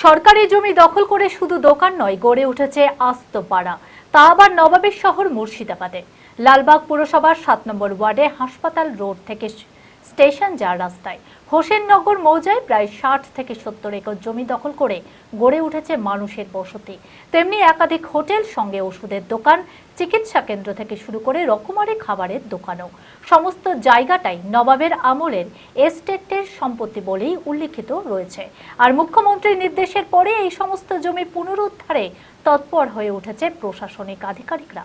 সরকারি জমি দখল করে শুধু দোকান নয়, গড়ে উঠেছে আস্তপাড়া তা আবার নবাবের শহর মুর্শিদাবাদে। লালবাগ পুরসভার সাত নম্বর ওয়ার্ডে হাসপাতাল রোড থেকে স্টেশন যাওয়ার রাস্তায়। হোসেননগর মৌজায় প্রায় ষাট থেকে সত্তর একর জমি দখল করে গড়ে উঠেছে মানুষের বসতি। তেমনি একাধিক হোটেল, সঙ্গে ওষুধের দোকান, চিকিৎসা কেন্দ্র থেকে শুরু করে রকমারি খাবারের দোকানও। সমস্ত জায়গাটাই নবাবের আমলের এস্টেটের সম্পত্তি বলেই উল্লিখিত রয়েছে। আর মুখ্যমন্ত্রীর নির্দেশের পরে এই সমস্ত জমি পুনরুদ্ধারে তৎপর হয়ে উঠেছে প্রশাসনিক আধিকারিকরা।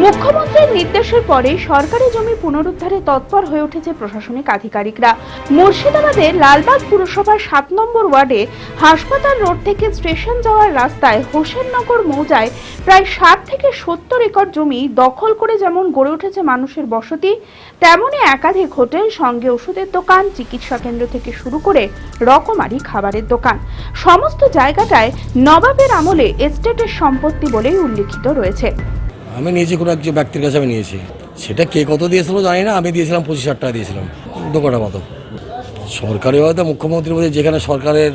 মুখ্যমন্ত্রীর নির্দেশের পরে সরকারি জমি পুনরুদ্ধারে তৎপর হয়ে উঠেছে প্রশাসনিক আধিকারিকরা। মুর্শিদাবাদের লালবাগ পুরসভার সাত নম্বর ওয়ার্ডে হাসপাতাল রোড থেকে স্টেশন যাওয়ার রাস্তায় হোসেননগর মৌজায় প্রায় ষাট থেকে সত্তর একর জমি দখল করে যেমন গড়ে উঠেছে মানুষের বসতি, তেমনি একাধিক হোটেল, সঙ্গে ওষুধের দোকান, চিকিৎসা কেন্দ্র থেকে শুরু করে রকমারি খাবারের দোকান। সমস্ত জায়গাটায় নবাবের আমলে এস্টেটের সম্পত্তি বলেই উল্লিখিত রয়েছে। আমি নিয়েছি কোনো একজন ব্যক্তির কাছে আমি নিয়েছি। সেটা কে কত দিয়েছিল জানি না, আমি দিয়েছিলাম পঁচিশ হাজার টাকা দিয়েছিলাম, দু কাটা মতো। সরকারি হয়তো মুখ্যমন্ত্রী বলছে, যেখানে সরকারের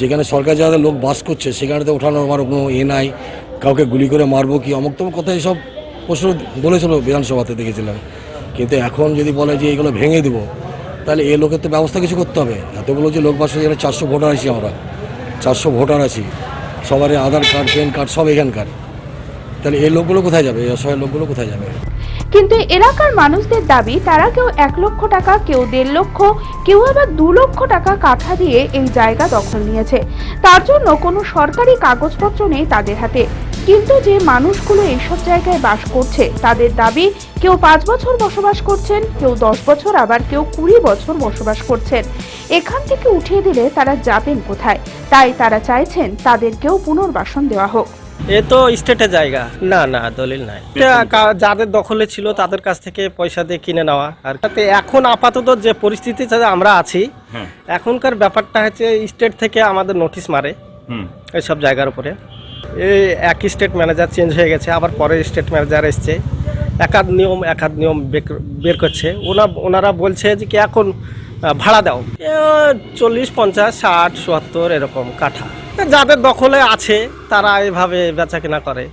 যেখানে সরকার যাদের লোক বাস করছে, সেখানে তো ওঠানো আমার কোনো এ নাই। কাউকে গুলি করে মারবো কি? অমুক তমুক কথা এসব প্রশ্ন বলেছিল বিধানসভাতে দেখেছিলাম। কিন্তু এখন যদি বলে যে এগুলো ভেঙে দেবো, তাহলে এ লোকের তো ব্যবস্থা কিছু করতে হবে। এতগুলো যে লোক বাস এখানে চারশো ভোটার আছি আমরা। চারশো ভোটার আছি। সবারই আধার কার্ড, প্যান কার্ড, সব এখানকার। তাহলে এই লোকগুলো কোথায় যাবে? এই অসহায় লোকগুলো কোথায় যাবে? কিন্তু এলাকার মানুষদের দাবি, তারা কেউ এক লক্ষ টাকা, কেউ দেড় লক্ষ, কেউ আবার দু লক্ষ টাকা কাঠা দিয়ে এই জায়গা দখল নিয়েছে। তার জন্য কোনো সরকারি কাগজপত্র নেই তাদের হাতে। কিন্তু যে মানুষগুলো এইসব জায়গায় বাস করছে, তাদের দাবি, কেউ পাঁচ বছর বসবাস করছেন, কেউ দশ বছর, আবার কেউ কুড়ি বছর বসবাস করছেন। এখান থেকে উঠিয়ে দিলে তারা যাবেন কোথায়? তাই তারা চাইছেন তাদেরকেও পুনর্বাসন দেওয়া হোক। এ তো স্টেটের জায়গা। না না দলিল নাই। কা- যাদের দখলে ছিল তাদের কাছ থেকে পয়সা দিয়ে কিনে নেওয়া আর তাতে এখন আপাতত যে পরিস্থিতিতে আমরা আছি এখনকার ব্যাপারটা হচ্ছে স্টেট থেকে আমাদের নোটিশ মারে এইসব জায়গার উপরে। এই এক স্টেট ম্যানেজার চেঞ্জ হয়ে গেছে আবার পরের স্টেট ম্যানেজার এসছে। একাধ নিয়ম একাধ নিয়ম বের করছে। ওনা ওনারা বলছে যে কি এখন ভাড়া দাও। চল্লিশ পঞ্চাশ ষাট সত্তর এরকম কাঠা। যাদের দখলে আছে তারা এভাবে বেচা কেনা করে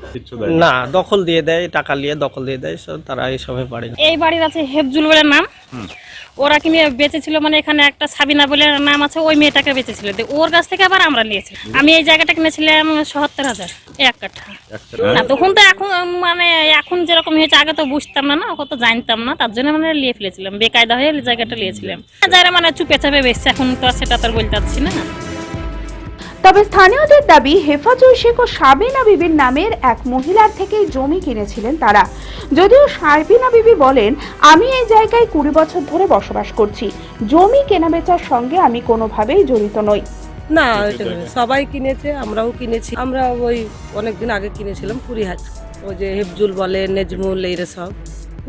না। দখল দিয়ে দেয় টাকা নিয়ে দখল দিয়ে দেয় তারা এইসবে পারে এই বাড়ির আছে হেফজুল বলে নাম। ওরা কিনে বেঁচেছিল? মানে এখানে একটা সাবিনা বলে নাম আছে ওই মেয়েটাকে বেঁচেছিল। ওর কাছ থেকে আবার আমরা নিয়েছি। আমি এই জায়গাটা কিনেছিলাম সত্তর হাজার এক কাঠা। না তখন তো এখন মানে এখন যেরকম হয়েছে আগে তো বুঝতাম না না কত জানতাম না তার জন্য মানে নিয়ে ফেলেছিলাম বেকায়দা হয়ে জায়গাটা নিয়েছিলাম। যারা মানে চুপে চাপে বেসছে এখন তো আর সেটা তো আর বলতে পারছি না। তবে স্থানীয়দের দাবি হেফাজুল শেখ ও সাবিনা বিবির নামের এক মহিলার থেকেই জমি কিনেছিলেন তারা। যদিও সাবিনা বিবি বলেন, আমি এই জায়গায় কুড়ি বছর ধরে বসবাস করছি। জমি কেনাবেচার সঙ্গে আমি কোনোভাবেই জড়িত নই। না না। সবাই কিনেছে, আমরাও কিনেছি। আমরা ওই অনেকদিন আগে কিনেছিলাম কুড়ি হাজার ওই যে হেফজুল বলে নেজমুল, এইরা সব।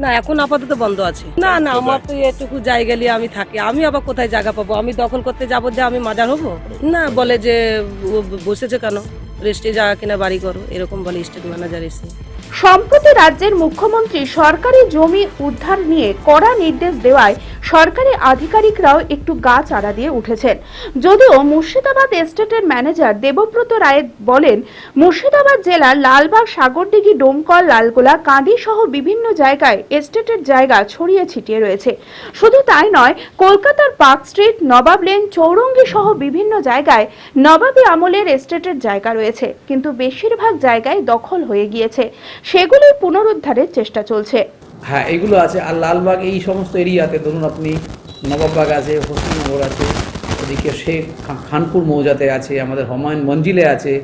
না এখন আপাতত বন্ধ আছে। না না আমার তো এটুকু জায়গা নিয়ে আমি থাকি। আমি আবার কোথায় জায়গা পাবো? আমি দখল করতে যাব যে আমি মাজার হব? না বলে যে বসেছে কেন? রেস্টে জায়গা কিনা বাড়ি করো এরকম বলে স্টেট ম্যানেজার এসে। সম্প্রতি রাজ্যের মুখ্যমন্ত্রী সরকারি জমি উদ্ধার নিয়ে কড়া নির্দেশ দেওয়ায় সরকারি আধিকারিকরাও একটু গা চারা দিয়ে উঠেছেন। যদিও মুর্শিদাবাদ এস্টেটের ম্যানেজার দেবব্রত রায় বলেন, মুর্শিদাবাদ জেলার লালবাগ, সাগরদিঘি, ডোমকল, লালগোলা কাঁদি সহ বিভিন্ন জায়গায় এস্টেটের জায়গা ছড়িয়ে ছিটিয়ে রয়েছে। শুধু তাই নয়, কলকাতার Park Street, Nawab lane Chowringhee সহ বিভিন্ন জায়গায় নবাবী আমলের এস্টেটের জায়গা রয়েছে। কিন্তু বেশিরভাগ জায়গায় দখল হয়ে গিয়েছে। সেগুলির পুনরুদ্ধারের চেষ্টা চলছে। হ্যাঁ এগুলো আছে। আর লালবাগ, এই সমস্ত এরিয়াতে ধরুন আপনি নবাববাগ আছে হোসেননগর আছে, ওদিকে শেখ খানপুর মৌজাতে আছে, আমাদের হমায়ুন মঞ্জিলে আছে,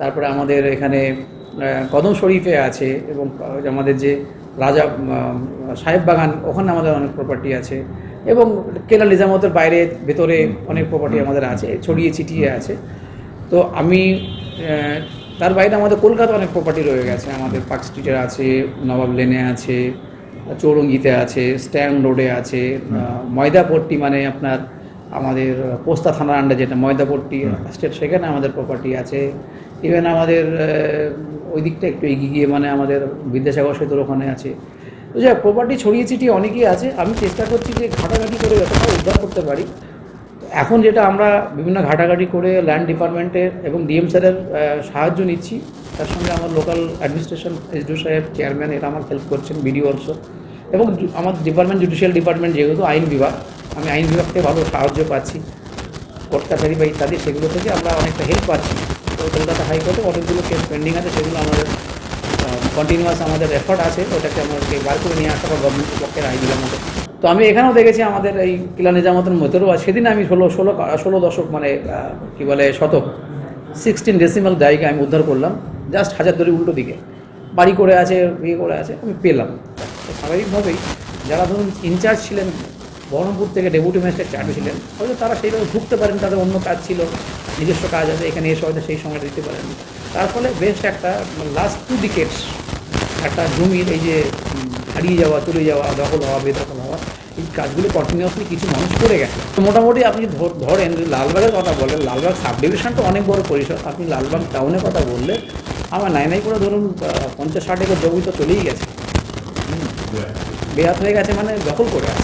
তারপরে আমাদের এখানে কদম শরীফে আছে এবং আমাদের যে রাজা সাহেব বাগান, ওখানে আমাদের অনেক প্রপার্টি আছে এবং কেলা নিজামতের বাইরে, ভেতরে অনেক প্রপার্টি আমাদের আছে, ছড়িয়ে ছিটিয়ে আছে। তো আমি তার বাইরে আমাদের কলকাতা অনেক প্রপার্টি রয়ে গেছে। আমাদের পার্ক স্ট্রিটে আছে নবাব লেনে আছে চৌরঙ্গিতে আছে স্ট্যান্ড রোডে আছে ময়দাপট্টি মানে আপনার আমাদের পোস্তা থানার আন্ডার যেটা ময়দাপট্টি স্টেট সেখানে আমাদের প্রপার্টি আছে। ইভেন আমাদের ওই দিকটা একটু এগিয়ে গিয়ে মানে আমাদের বিদ্যাসাগর সেতুর ওখানে আছে। তো যা প্রপার্টি ছড়িয়ে ছিটিয়ে অনেকেই আছে। আমি চেষ্টা করছি যে ঘাটাঘাটি করে যতটা উদ্ধার করতে পারি। এখন যেটা আমরা বিভিন্ন ঘাটাঘাটি করে ল্যান্ড ডিপার্টমেন্টের এবং ডিএম স্যারের সাহায্য নিচ্ছি, তার সঙ্গে আমার local administration SDO sahib chairman এরা আমার হেল্প করছেন বিডিও অলসো এবং আমার ডিপার্টমেন্ট জুডিশিয়াল ডিপার্টমেন্ট যেহেতু আইন বিভাগ, আমি আইন বিভাগ থেকে ভালো সাহায্য পাচ্ছি। কোর্ট বা ইত্যাদি, সেগুলো থেকে আমরা অনেকটা হেল্প পাচ্ছি। তো কলকাতা হাইকোর্টে অনেকগুলো কেস পেন্ডিং আছে, সেগুলো আমাদের কন্টিনিউয়াস আমাদের এফর্ট আছে, ওটাকে আমাদেরকে বার করে নিয়ে আসা বা গভর্নমেন্টের পক্ষের আইনগুলোর মধ্যে। তো আমি এখানেও দেখেছি আমাদের এই কিলা নিজামতের মধ্যেও সেদিন আমি ষোলো ষোলো ষোলো দশক মানে কি বলে, শতক সিক্সটিন ডেসিমাল জায়গা আমি উদ্ধার করলাম জাস্ট হাজার দড়ি উল্টো দিকে। বাড়ি করে আছে ইয়ে করে আছে, আমি পেলাম। তো স্বাভাবিকভাবেই যারা ধরুন ইনচার্জ ছিলেন, বহরমপুর থেকে ডেপুটি ম্যাজিস্ট্রেট চার্জ ছিলেন, হয়তো তারা সেইভাবে ঢুকতে পারেন, তাদের অন্য কাজ ছিল, নিজস্ব কাজ আছে, এখানে এসে হয়তো সেই সময় দিতে পারেন তার ফলে বেশ একটা লাস্ট টু ডিকেটস একটা জমির এই যে হারিয়ে যাওয়া, চলে যাওয়া, দখল হওয়া, বেদখল এই কাজগুলো কন্টিনিউয়াসলি কিছু মানুষ করে গেছে। তো মোটামুটি আপনি ধর- ধরেন লালবাগের কথা বলেন, লালবাগ সাব ডিভিশনটা অনেক বড় পরিসর। আপনি লালবাগ টাউনের কথা বললে আমার নাই নাই করে ধরুন পঞ্চাশ ষাট একর জমি তো চলেই গেছে। বেহাত হয়ে গেছে মানে দখল করে আছে।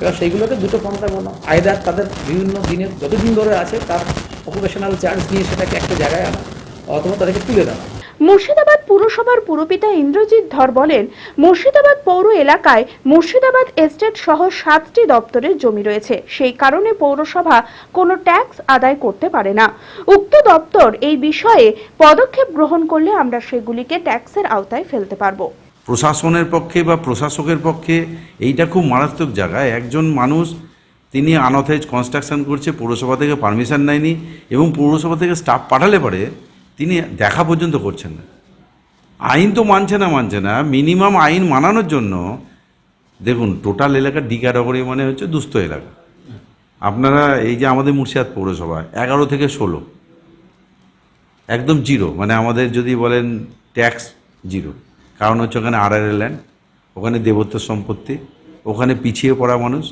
এবার সেইগুলোকে দুটো পন্থা বলো। আয়দার তাদের বিভিন্ন দিনের, যতদিন ধরে আছে, তার অকুপেশনাল চার্জ নিয়ে সেটাকে একটা জায়গায় আনা, অথবা তাদেরকে তুলে দেওয়া। মুর্শিদাবাদ পুরসভার পুরপিতা ইন্দ্রজিৎ ধর বলেন, মুর্শিদাবাদ পৌর এলাকায় মুর্শিদাবাদ এস্টেট সহ সাতটি দপ্তরের জমি রয়েছে। সেই কারণে পৌরসভা কোনো ট্যাক্স আদায় করতে পারে না। উক্ত দপ্তর এই বিষয়ে পদক্ষেপ গ্রহণ করলে আমরা সেগুলিকে ট্যাক্সের আওতায় ফেলতে পারব। প্রশাসনের পক্ষে বা প্রশাসকের পক্ষে এইটা খুব মারাত্মক জায়গায় একজন মানুষ, তিনি আনঅথরাইজ কনস্ট্রাকশন করছে, পৌরসভা থেকে পারমিশন নেয়নি এবং পৌরসভা থেকে স্টাফ পাঠালে পরে তিনি দেখা পর্যন্ত করছেন না। আইন তো মানছে না মানছে না। মিনিমাম আইন মানানোর জন্য, দেখুন, টোটাল এলাকা ডিকাডগরি মানে হচ্ছে দুস্থ এলাকা। আপনারা এই যে আমাদের মুর্শিদাবাদ পৌরসভা, এগারো থেকে ষোলো, একদম জিরো। মানে আমাদের যদি বলেন ট্যাক্স জিরো। কারণ হচ্ছে ওখানে আড়াইরে ল্যান্ড, ওখানে দেবত্ব সম্পত্তি, ওখানে পিছিয়ে পড়া মানুষ।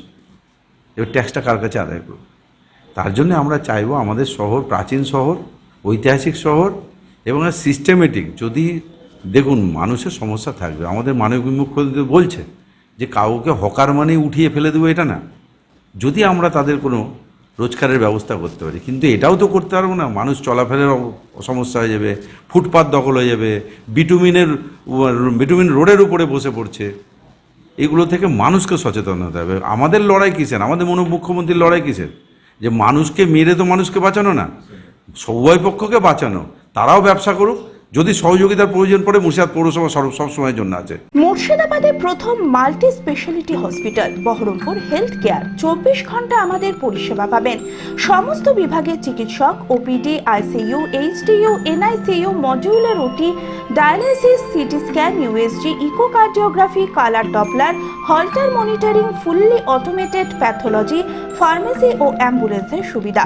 এবার ট্যাক্সটা কার কাছে আদায় করবে? তার জন্য আমরা চাইব আমাদের শহর, প্রাচীন শহর ঐতিহাসিক শহর এবং সিস্টেমেটিক যদি দেখুন মানুষের সমস্যা থাকবে, আমাদের মাননীয় মুখ্যমন্ত্রী বলছে যে কাউকে হকার মানেই উঠিয়ে ফেলে দেবো এটা না। যদি আমরা তাদের কোনো রোজগারের ব্যবস্থা করতে পারি, কিন্তু এটাও তো করতে পারব না। মানুষ চলাফেরার সমস্যা হয়ে যাবে, ফুটপাত দখল হয়ে যাবে বিটুমিনের বিটুমিন রোডের উপরে বসে পড়ছে। এগুলো থেকে মানুষকে সচেতন হতে হবে। আমাদের লড়াই কিসের? আমাদের মনে, মুখ্যমন্ত্রীর লড়াই কিসের? যে মানুষকে মেরে তো মানুষকে বাঁচানো না। সবাই পক্ষকে বাঁচানো, তারাও ব্যবসা করুক, যদি সহযোগিতার প্রয়োজন পড়ে মুর্শিদাবাদ পৌরসভা সব সবসময়ের জন্য আছে। মুর্শিদাবাদে প্রথম multi speciality hospital, Berhampore health care. চব্বিশ ঘণ্টা আমাদের পরিষেবা পাবেন। সমস্ত বিভাগের চিকিৎসক, OPD, ICU, HDU, NICU, modular, OT dialysis CT scan, USG, echocardiography, colour Doppler, Holter monitoring, fully automated pathology, pharmacy ও অ্যাম্বুলেন্সের সুবিধা।